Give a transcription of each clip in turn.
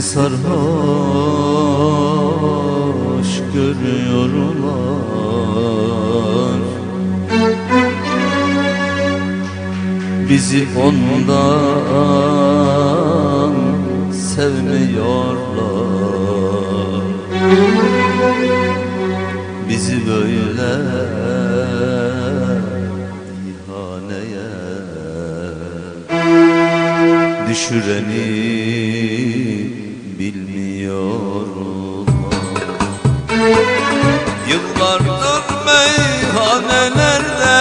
sarhoş görüyorlar. Bizi ondan sevmiyorlar. Bizi böyle düşüreni bilmiyorlar Yıllardır meyhanelerde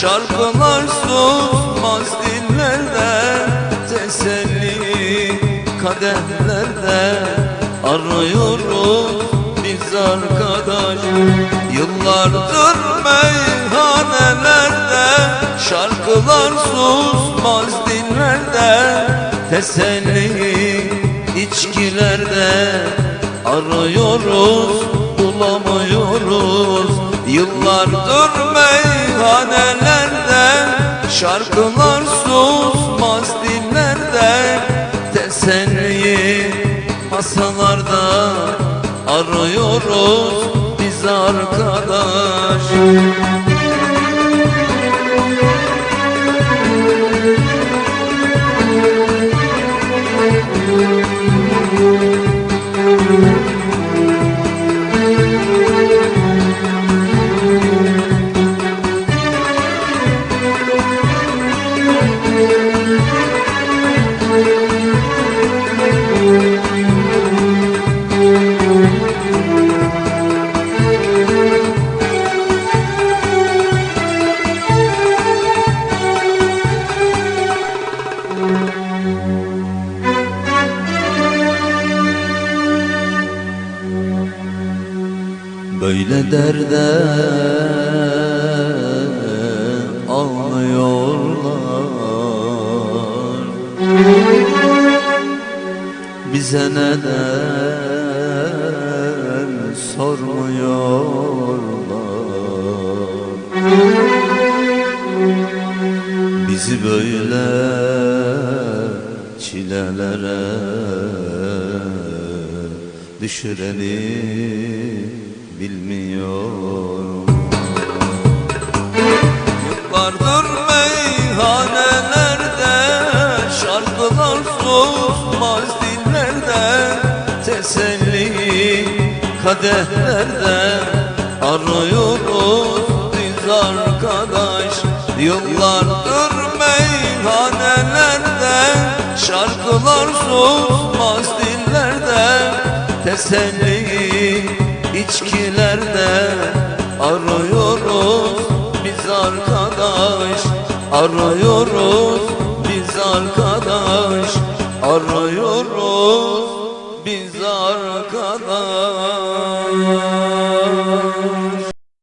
Şarkılar susmaz dillerde Teselli kadehlerde Arıyoruz biz arkadaş. Yıllardır meyhanelerde Şarkılar susmaz dillerde Teselli içkilerde Arıyoruz bulamıyoruz. Yıllardır meyhanelerde Şarkılar susmaz dillerde. Teselli masalarda Arıyoruz biz arkadaş Böyle derde ağlıyorlar Bize neden sormuyorlar? Bizi böyle çilelere düşüreni bilmiyor Yıllardır meyhanelerde Şarkılar susmaz dillerde Teselli kadehlerde Arıyoruz biz arkadaş. Yıllardır meyhanelerde Şarkılar susmaz dillerde Teselli içkilerde Arıyoruz biz arkadaş. Arıyoruz biz arkadaş. Arıyoruz biz arkadaş.